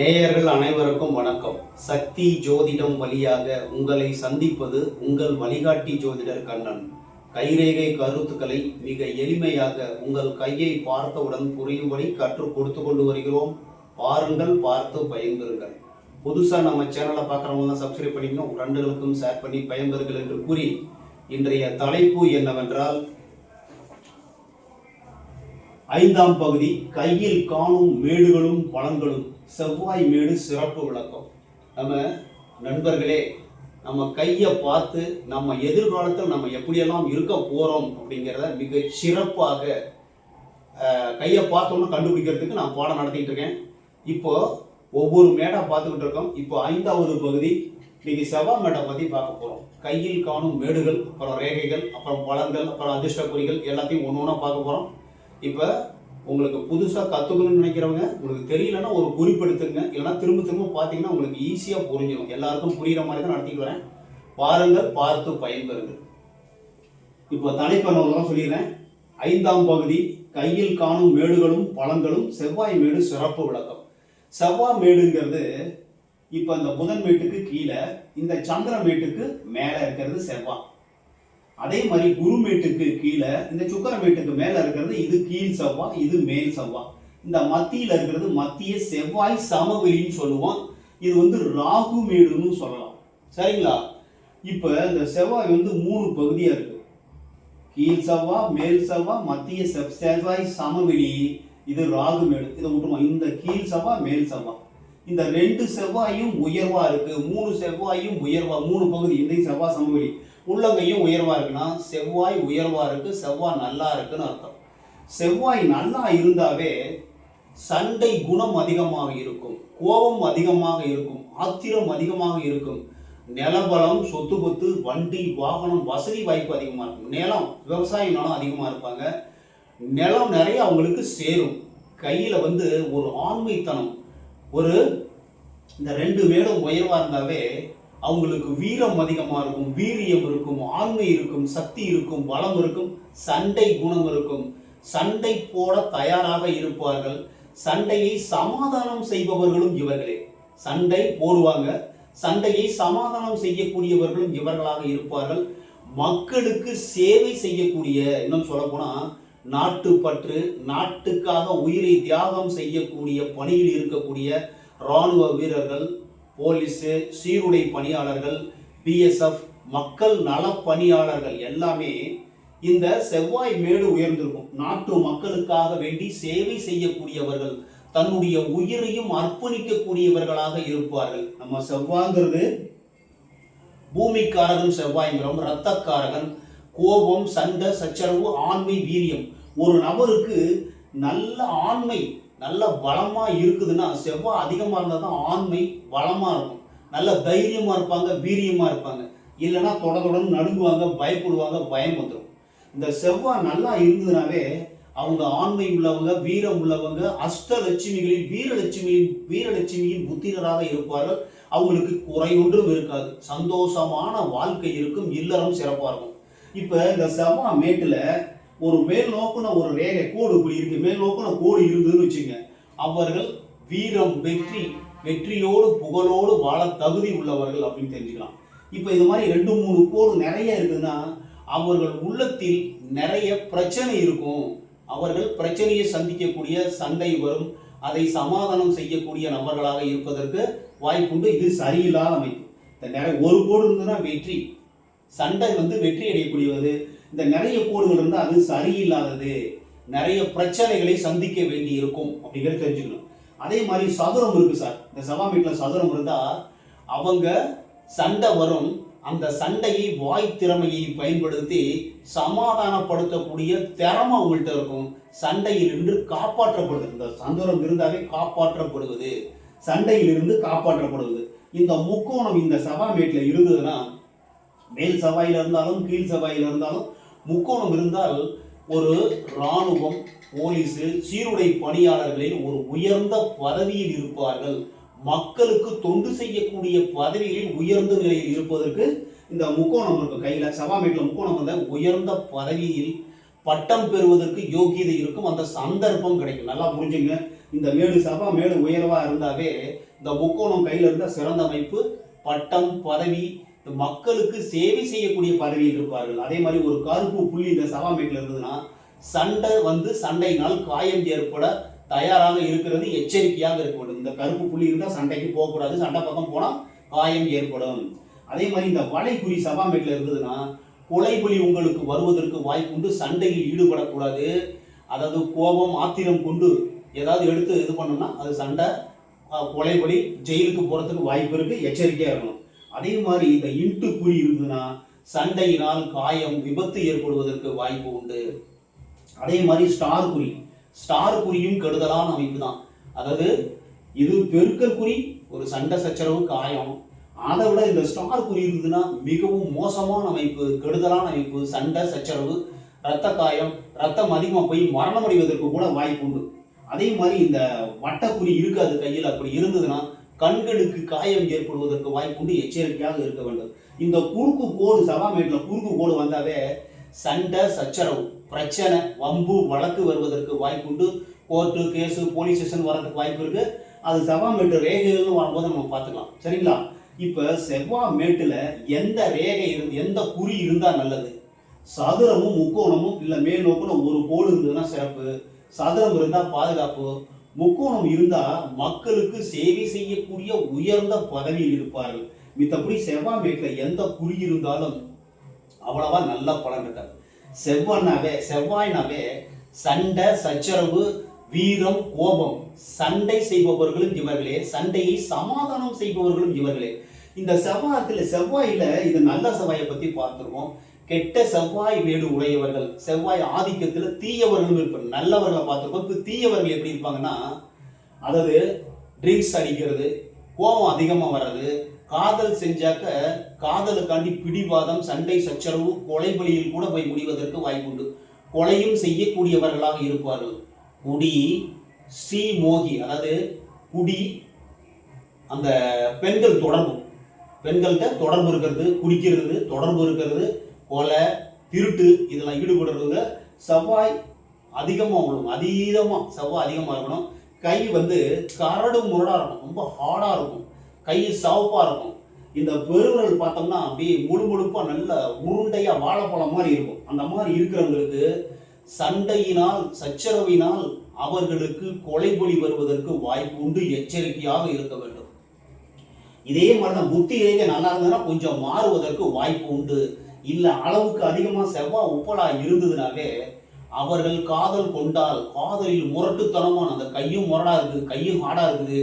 நேயர்கள் அனைவருக்கும் வணக்கம். சக்தி ஜோதிடம் வழியாக உங்களை சந்திப்பது உங்கள் வழிகாட்டி ஜோதிடர் கண்ணன். கைரேகை கருத்துக்களை மிக எளிமையாக உங்கள் கையை பார்த்தவுடன் புரியும்படி கற்றுக் கொடுத்து கொண்டு வருகிறோம். பாருங்கள் பார்த்து பயன்பெறுங்கள். புதுசாக நம்ம சேனலை பார்க்குறவங்க சப்ஸ்கிரைப் பண்ணிக்கணும். உங்க ஷேர் பண்ணி பயன்பெறுங்கள் என்று கூறி இன்றைய தலைப்பு என்னவென்றால் ஐந்தாம் பகுதி கையில் காணும் மேடுகளும் பழங்களும் செவ்வாய் மேடு சிறப்பு விளக்கம். நம்ம நண்பர்களே நம்ம கையை பார்த்து நம்ம எதிர்காலத்தில் நம்ம எப்படியெல்லாம் இருக்க போகிறோம் அப்படிங்கிறத மிக சிறப்பாக கையை பார்த்தோம்னு கண்டுபிடிக்கிறதுக்கு நான் பாடம் நடத்திக்கிட்டு இருக்கேன். இப்போது ஒவ்வொரு மேடாக பார்த்துக்கிட்டு இருக்கோம். இப்போ ஐந்தாவது பகுதி இன்னைக்கு செவ்வாய் மேடை பற்றி பார்க்க போகிறோம் கையில் காணும் மேடுகள் அப்புறம் ரேகைகள் அப்புறம் பலன்கள் அப்புறம் அதிர்ஷ்ட குறிகள் எல்லாத்தையும் ஒன்று ஒன்றா பார்க்க போகிறோம் இப்போ உங்களுக்கு புதுசாக கற்றுக்கணும்னு நினைக்கிறவங்க உங்களுக்கு தெரியலன்னா ஒரு குறிப்பெடுத்துங்க இல்லைன்னா திரும்ப திரும்ப பார்த்தீங்கன்னா உங்களுக்கு ஈஸியாக புரிஞ்சிடும் எல்லாருக்கும் புரிகிற மாதிரி தான் நடத்திட்டு வரேன். பாருங்கள் பார்த்து பயன்பெறுங்கள். இப்போ தலைப்பனவங்களாம் சொல்லிடுறேன். ஐந்தாம் பகுதி கையில் காணும் மேடுகளும் பழங்களும் செவ்வாய் மேடு சிறப்பு விளக்கம். செவ்வாய் மேடுங்கிறது இப்போ இந்த புதன் மேட்டுக்கு கீழே இந்த சந்திர மேட்டுக்கு மேலே இருக்கிறது செவ்வாய். அதே மாதிரி குருமேட்டுக்கு கீழே இந்த சுக்கர மேட்டுக்கு மேலே இருக்கிறது இது கீழ் செவ்வாய் இது மேல் செவ்வாய் இந்த மத்தியில் இருக்கிறது மத்திய செவ்வாய் சமவெளின்னு சொல்லுவோம். இது வந்து ராகு மேடுன்னு சொல்லலாம். சரிங்களா? இப்போ இந்த செவ்வாய் வந்து மூணு பகுதியாக இருக்கு. கீழ் செவ்வாய் மேல் செவ்வாய் மத்திய செவ் செவ்வாய் சமவெளி. இது ராகு மேடு. இதை விட்டுருவோம் இந்த கீழ் செவ்வாய் மேல் செவ்வாய் இந்த ரெண்டு செவ்வாயும் உயர்வா இருக்கு. மூணு செவ்வாயும் உயர்வா. மூணு பகுதி இந்த செவ்வாய் சமவெளி. உள்ளங்கையும் உயர்வாக இருக்குன்னா செவ்வாய் உயர்வாக இருக்குது செவ்வாய் நல்லா இருக்குன்னு அர்த்தம். செவ்வாய் நல்லா இருந்தாவே சண்டை குணம் அதிகமாக இருக்கும் கோபம் அதிகமாக இருக்கும் ஆத்திரம் அதிகமாக இருக்கும். நிலபலம் சொத்து பத்து வண்டி வாகனம் வசதி வாய்ப்பு அதிகமாக இருக்கும். நிலம் விவசாய நிலம் அதிகமாக இருப்பாங்க. நிலம் நிறைய அவங்களுக்கு சேரும். கையில் வந்து ஒரு ஆண்மைத்தனம் ஒரு இந்த ரெண்டு மேலும் உயர்வாக இருந்தாவே அவங்களுக்கு வீரம் அதிகமாக இருக்கும் வீரியம் இருக்கும் ஆண்மை இருக்கும் சக்தி இருக்கும் பலம் இருக்கும் சண்டை குணம் இருக்கும். சண்டை போட தயாராக இருப்பார்கள். சண்டையை சமாதானம் செய்பவர்களும் இவர்களே. சண்டை போடுவாங்க. சண்டையை சமாதானம் செய்யக்கூடியவர்களும் இவர்களாக இருப்பார்கள். மக்களுக்கு சேவை செய்யக்கூடிய இன்னும் சொல்ல நாட்டு பற்று நாட்டுக்காக உயிரை தியாகம் செய்யக்கூடிய பணியில் இருக்கக்கூடிய இராணுவ வீரர்கள் போலீஸு சீருடை பணியாளர்கள் பிஎஸ்எஃப் மக்கள் நல பணியாளர்கள் எல்லாமே இந்த செவ்வாய் மேடு உயர்ந்திருக்கும். நாட்டு மக்களுக்காக வேண்டி சேவை செய்யக்கூடியவர்கள் தன்னுடைய உயிரையும் அர்ப்பணிக்கக்கூடியவர்களாக இருப்பார்கள். நம்ம செவ்வாய்ங்கிறது பூமிக்காரகன் செவ்வாய்ங்கிறோம் ரத்தக்காரகன் கோபம் சண்டை சச்சரவு ஆண்மை வீரியம். ஒரு நபருக்கு நல்ல ஆண்மை நல்ல வளமாக இருக்குதுன்னா செவ்வாய் அதிகமாக இருந்தால் தான் ஆண்மை வளமாக இருக்கும். நல்ல தைரியமாக இருப்பாங்க வீரியமாக இருப்பாங்க. இல்லைன்னா தொட தொடர்ந்து நடுங்குவாங்க பயப்படுவாங்க பயம் வந்துடும் இந்த செவ்வாய் நல்லா இருந்ததுனாவே அவங்க ஆண்மை உள்ளவங்க வீரம் உள்ளவங்க அஷ்டலட்சுமிகளின் வீரலட்சுமியின் வீரலட்சுமியின் புத்திரராக இருப்பார்கள். அவங்களுக்கு குறையொன்றும் இருக்காது. சந்தோஷமான வாழ்க்கை இருக்கும் இல்லறம் சிறப்பாக இருக்கும். இப்போ இந்த செவ்வாய் மேட்டில் ஒரு மேல் நோக்குன ஒரு ரேகை கோடு இப்படி இருக்கு. மேல் நோக்குன கோடு இருந்ததுன்னு வச்சுங்க. அவர்கள் வீரம் வெற்றி வெற்றியோடு புகழோடு வாழ தகுதி உள்ளவர்கள் அப்படின்னு தெரிஞ்சுக்கலாம். இப்போ இது மாதிரி ரெண்டு மூணு கோடு நிறைய இருக்குதுன்னா அவர்கள் உள்ளத்தில் நிறைய பிரச்சனை இருக்கும். அவர்கள் பிரச்சனையை சந்திக்கக்கூடிய சண்டை வரும். அதை சமாதானம் செய்யக்கூடிய நபர்களாக இருப்பதற்கு வாய்ப்புண்டு. இது சரியில்லாத அமைப்பு. இந்த நிறைய ஒரு கோடு இருந்ததுன்னா வெற்றி. சண்டை வந்து வெற்றி அடையக்கூடியது. இந்த நிறைய கோடுகள் இருந்தால் அது சரியில்லாதது. நிறைய பிரச்சனைகளை சந்திக்க வேண்டி இருக்கும் அப்படிங்கிறத தெரிஞ்சுக்கணும். அதே மாதிரி சதுரம் இருக்கு சார். இந்த சபா வீட்டில் சதுரம் இருந்தால் அவங்க சண்டை வரும். அந்த சண்டையை வாய் திறமையை பயன்படுத்தி சமாதானப்படுத்தக்கூடிய திறமை அவங்கள்ட்ட இருக்கும். சண்டையிலிருந்து காப்பாற்றப்படுது. இந்த சந்தோரம் இருந்தாவே காப்பாற்றப்படுவது. சண்டையிலிருந்து காப்பாற்றப்படுவது. இந்த முக்கோணம் இந்த சபா மேட்டில் இருந்ததுன்னா மேல் செவ்வாயில் இருந்தாலும் கீழ் செவ்வாயில் இருந்தாலும் முக்கோணம் இருந்தால் ஒரு இராணுவம் போலீஸு சீருடை பணியாளர்களில் ஒரு உயர்ந்த பதவியில் இருப்பார்கள். மக்களுக்கு தொண்டு செய்யக்கூடிய பதவிகளில் உயர்ந்த நிலையில் இருப்பதற்கு இந்த முக்கோணம் இருக்கும் கையில் சபாமீட்டில் முக்கோணம் வந்த உயர்ந்த பதவியில் பட்டம் பெறுவதற்கு யோகியதை இருக்கும். அந்த சந்தர்ப்பம் கிடைக்கும். நல்லா புரிஞ்சுங்க. இந்த மேடு சபா மேடு உயர்வா இருந்தாவே இந்த முக்கோணம் கையில் இருந்த சிறந்த அமைப்பு பட்டம் பதவி மக்களுக்கு சேவை செய்யக்கூடிய பதவியில் இருப்பார்கள். அதே மாதிரி ஒரு கருப்பு புள்ளி இந்த சபா மேட்டில் இருந்ததுன்னா சண்டை வந்து சண்டையினால் காயம் ஏற்பட தயாராக இருக்கிறது எச்சரிக்கையாக இருக்க வேண்டும். இந்த கருப்பு புள்ளி இருந்தால் சண்டைக்கு போகக்கூடாது சண்டை பக்கம் போனால் காயம் ஏற்படும். அதே மாதிரி இந்த வளைகுறி சபாமேட்டில் இருந்ததுன்னா கொலைபுலி உங்களுக்கு வருவதற்கு வாய்ப்புண்டு சண்டையில் ஈடுபடக்கூடாது. அதாவது கோபம் ஆத்திரம் கொண்டு ஏதாவது எடுத்து இது பண்ணோம்னா அது சண்டை அஹ், கொலைபலி ஜெயிலுக்கு போகிறதுக்கு வாய்ப்பு இருக்குது எச்சரிக்கையாக இருக்கணும். அதே மாதிரி இந்த இன்ட்டு குறி இருந்ததுன்னா சண்டையினால் காயம் விபத்து ஏற்படுவதற்கு வாய்ப்பு உண்டு. அதே மாதிரி ஸ்டார் குறி. ஸ்டார் குறியும் கெடுதலான அமைப்பு தான் அதாவது இது பெருக்கல் குறி ஒரு சண்டை சச்சரவு காயம். அதை விட இந்த ஸ்டார் குறி இருந்ததுன்னா மிகவும் மோசமான அமைப்பு கெடுதலான அமைப்பு சண்டை சச்சரவு ரத்த காயம் ரத்தம் அதிகமாக போய் மரணம் அடைவதற்கு கூட வாய்ப்பு உண்டு. அதே மாதிரி இந்த வட்டக்குறி இருக்காது கையில். அப்படி இருந்ததுன்னா கண்களுக்கு காயம் ஏற்படுவதற்கு வாய்ப்புண்டு எச்சரிக்கையாக இருக்க வேண்டும். இந்த குறுக்கு கோடு சபாமேட்டில் குறுக்கு கோடு வந்தாவே சண்டை சச்சரவு பிரச்சனை வம்பு வழக்கு வருவதற்கு வாய்ப்புண்டு. கோர்ட்டு கேஸு போலீஸ் ஸ்டேஷன் வரதுக்கு வாய்ப்பு இருக்குது அது செவ்வாமேட்டு ரேகைகள்னு வரும்போது நம்ம பார்த்துக்கலாம். சரிங்களா? இப்போ செவ்வாய் மேட்டில் எந்த ரேகை இருந்து எந்த குறி இருந்தால் நல்லது? சதுரமும் முக்கோணமும் இல்லை மேல் நோக்குன ஒரு கோடு இருந்ததுன்னா சிறப்பு. சதுரம் இருந்தால் பாதுகாப்பு. முக்கோணம் இருந்தால் மக்களுக்கு சேவை செய்யக்கூடிய உயர்ந்த பதவியில் இருப்பார்கள். மித்தபடி செவ்வாய் மேட்டில் எந்த குறி இருந்தாலும் அவ்வளவா நல்ல பலன் இருக்காது செவ்வாய்னாவே செவ்வாய்னாவே சண்டை சச்சரவு வீரம் கோபம் சண்டை செய்பவர்களும் இவர்களே சண்டையை சமாதானம் செய்பவர்களும் இவர்களே. இந்த செவ்வாயத்தில் செவ்வாயில இது நல்ல செவ்வாயை பத்தி பார்த்துருவோம். கெட்ட செவ்வாய் வேடு உடையவர்கள் செவ்வாய் ஆதிக்கத்தில் தீயவர்களும் இருப்பாங்க நல்லவர்களை பார்த்துருக்கோம். இப்போ தீயவர்கள் எப்படி இருப்பாங்கன்னா அதாவது ட்ரிங்க்ஸ் அடிக்கிறது கோபம் அதிகமாக வர்றது காதல் செஞ்சாக்க காதலுக்காண்டி பிடிவாதம் சண்டை சச்சரவு கொலை பலியில் கூட போய் முடிவதற்கு வாய்ப்புண்டு. கொலையும் செய்யக்கூடியவர்களாக இருப்பார்கள். குடி சி மோகி அதாவது குடி அந்த பெண்கள் தொடர்பு. பெண்கள்கிட்ட தொடர்பு இருக்கிறது குடிக்கிறது தொடர்பு இருக்கிறது கொலை திருட்டு இதெல்லாம் ஈடுபடுறவங்க செவ்வாய் அதிகமாக விழும் அதீதமாக செவ்வாய் அதிகமாக இருக்கணும். கை வந்து கரடு முரடாக இருக்கும் ரொம்ப ஹார்டாக இருக்கும். கை சவப்பாக இருக்கும். இந்த பெருவிரல் பார்த்தோம்னா அப்படியே முழு முழுப்பாக நல்ல உருண்டையாக வாழைப்பழம் மாதிரி இருக்கும். அந்த மாதிரி இருக்கிறவங்களுக்கு சண்டையினால் சச்சரவினால் அவர்களுக்கு கொலைபொலி வருவதற்கு வாய்ப்பு உண்டு எச்சரிக்கையாக இருக்க வேண்டும். இதே மாதிரி தான் புத்தி ரீதியாக நல்லா இருந்ததுன்னா கொஞ்சம் மாறுவதற்கு வாய்ப்பு உண்டு இல்லை அளவுக்கு அதிகமாக செவ்வாய் உப்பலாக இருந்ததுனாவே அவர்கள் காதல் கொண்டால் காதலில் முரட்டுத்தனமான அந்த கையும் முரடாக இருக்குது கையும் ஹார்டாக இருக்குது.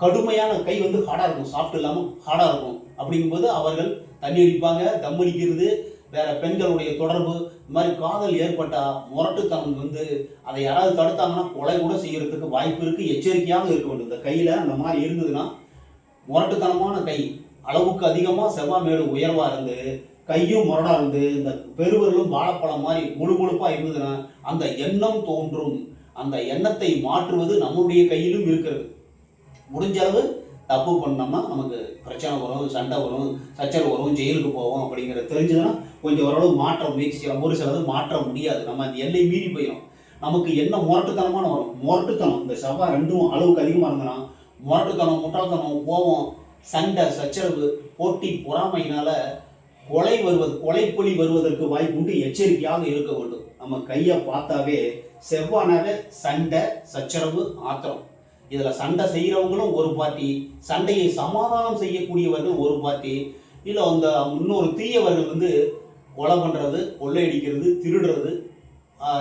கடுமையான கை வந்து ஹார்டாக இருக்கும் சாஃப்ட் இல்லாமல் ஹார்டாக இருக்கும். அப்படிங்கும்போது அவர்கள் தண்ணி அடிப்பாங்க தம் அடிக்கிறது வேற பெண்களுடைய தொடர்பு இந்த மாதிரி காதல் ஏற்பட்டால் முரட்டுத்தனம் வந்து அதை யாராவது தடுத்தாங்கன்னா கொலை கூட செய்யறதுக்கு வாய்ப்பு இருக்குது எச்சரிக்கையாக இருக்க வேண்டும். இந்த கையில் அந்த மாதிரி இருந்ததுன்னா முரட்டுத்தனமான கை அளவுக்கு அதிகமாக செவ்வாய் மேடு உயர்வாக இருந்து கையும் முரடா இருந்து இந்த பெருவர்களும் வாழைப்பழம் மாதிரி முழு முழுப்பாக இருந்ததுன்னா அந்த எண்ணம் தோன்றும். அந்த எண்ணத்தை மாற்றுவது நம்முடைய கையிலும் இருக்கிறது. முடிஞ்ச அளவு தப்பு பண்ணோம்னா நமக்கு பிரச்சனை வரும் சண்டை வரும் சச்சரவு வரும் ஜெயிலுக்கு போவோம் அப்படிங்கிறத தெரிஞ்சதுன்னா கொஞ்சம் ஓரளவு மாற்ற முயற்சி செய்யலாம். ஒரு சிலது மாற்ற முடியாது. நம்ம அந்த எல்லை மீறி போயிடும் நமக்கு என்ன முரட்டுத்தனமான வரும்? முரட்டுத்தனம். இந்த செவ்வாய் ரெண்டும் அளவுக்கு அதிகமாக இருந்ததுன்னா முரட்டுத்தனம் முட்டாள்தனம் கோபம் சண்டை சச்சரவு போட்டி பொறாமையினால கொலை வருவது கொலைப்பொலி வருவதற்கு வாய்ப்புண்டு எச்சரிக்கையாக இருக்க வேண்டும். நம்ம கையை பார்த்தாவே செவ்வானாவே சண்டை சச்சரவு ஆத்திரம். இதில் சண்டை செய்கிறவங்களும் ஒரு பார்ட்டி சண்டையை சமாதானம் செய்யக்கூடியவர்கள் ஒரு பார்ட்டி இல்லை அந்த இன்னொரு தீயவர்கள் வந்து கொலை பண்ணுறது கொள்ளையடிக்கிறது திருடுறது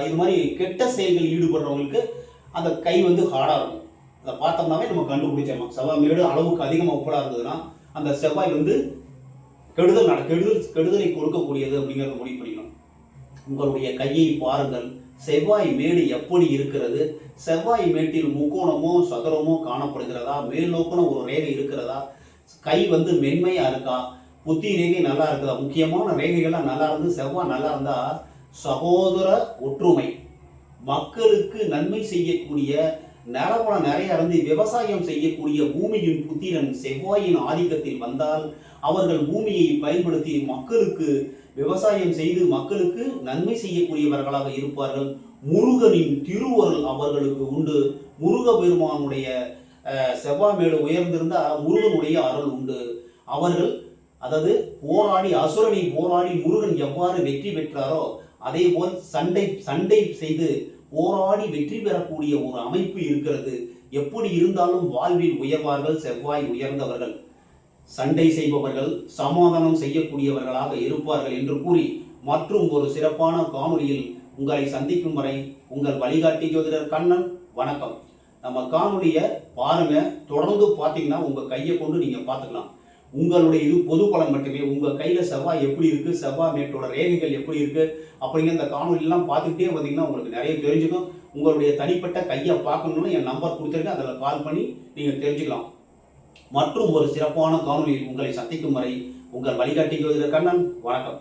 இது மாதிரி கெட்ட செயல்களில் ஈடுபடுறவங்களுக்கு அந்த கை வந்து ஹார்டாக இருக்கும். அதை பார்த்தோம்னாவே நம்ம கண்டுபிடிச்சிடலாம். செவ்வாய் மேடு அளவுக்கு அதிகமாக உப்பலாக இருந்ததுன்னா அந்த செவ்வாய் வந்து கெடுதல் நட கெடுதல் கெடுதலை கொடுக்கக்கூடியது அப்படிங்கிறத முடிவு பண்ணிக்கணும். உங்களுடைய கையை பாருங்கள். செவ்வாய் மேடு எப்படி இருக்கிறது? செவ்வாய் மேட்டில் முக்கோணமோ சதுரமோ காணப்படுகிறதா? மேல் நோக்கின ஒரு ரேகை இருக்கிறதா? கை வந்து மென்மையா இருக்கா? புத்தி ரேகை நல்லா இருக்குதா? முக்கியமான ரேகைகள்லாம் நல்லா இருந்து செவ்வாய் நல்லா இருந்தால் சகோதர ஒற்றுமை. மக்களுக்கு நன்மை செய்யக்கூடிய நிலவளம் நிறைய இருந்து விவசாயம் செய்யக்கூடிய பூமியின் புத்திரன் செவ்வாயின் ஆதிக்கத்தில் வந்தால் அவர்கள் பூமியை பயன்படுத்தி மக்களுக்கு விவசாயம் செய்து மக்களுக்கு நன்மை செய்யக்கூடியவர்களாக இருப்பார்கள். முருகனின் திருவருள் அவர்களுக்கு உண்டு. முருக பெருமானுடைய செவ்வாய் மேடு உயர்ந்திருந்தா முருகனுடைய அருள் உண்டு. அவர்கள் அதாவது போராடி அசுரனை போராடி முருகன் எவ்வாறு வெற்றி பெற்றாரோ அதே போல் சண்டை சண்டை செய்து போராடி வெற்றி பெறக்கூடிய ஒரு அமைப்பு இருக்கிறது. எப்படி இருந்தாலும் வாழ்வில் உயர்வார்கள் செவ்வாய் உயர்ந்தவர்கள். சண்டை செய்பவர்கள் சமாதானம் செய்யக்கூடியவர்களாக இருப்பார்கள் என்று கூறி மற்றும் ஒரு சிறப்பான காணொலியில் உங்களை சந்திக்கும் வரை உங்கள் வழிகாட்டி ஜோதிடர் கண்ணன் வணக்கம். நம்ம காணொளியை பாருங்க. தொடர்ந்து பார்த்தீங்கன்னா உங்க கையை கொண்டு நீங்க பார்த்துக்கலாம். உங்களுடைய இது பொது பலன் மட்டுமே. உங்க கையில செவ்வாய் எப்படி இருக்கு? செவ்வாய் மேட்டோட ரேகைகள் எப்படி இருக்கு? அப்படிங்கிற அந்த காணொலியெல்லாம் பார்த்துக்கிட்டே வந்தீங்கன்னா உங்களுக்கு நிறைய தெரிஞ்சுக்கும். உங்களுடைய தனிப்பட்ட கையை பார்க்கணும்னு என் நம்பர் கொடுத்துருக்கேன். அதில் கால் பண்ணி நீங்கள் தெரிஞ்சுக்கலாம். மற்றும் ஒரு சிறப்பான காணொலியில் உங்களை சந்திக்கும் வரை உங்கள் வழிகாட்டி ஜோதிடர் கண்ணன். வணக்கம்.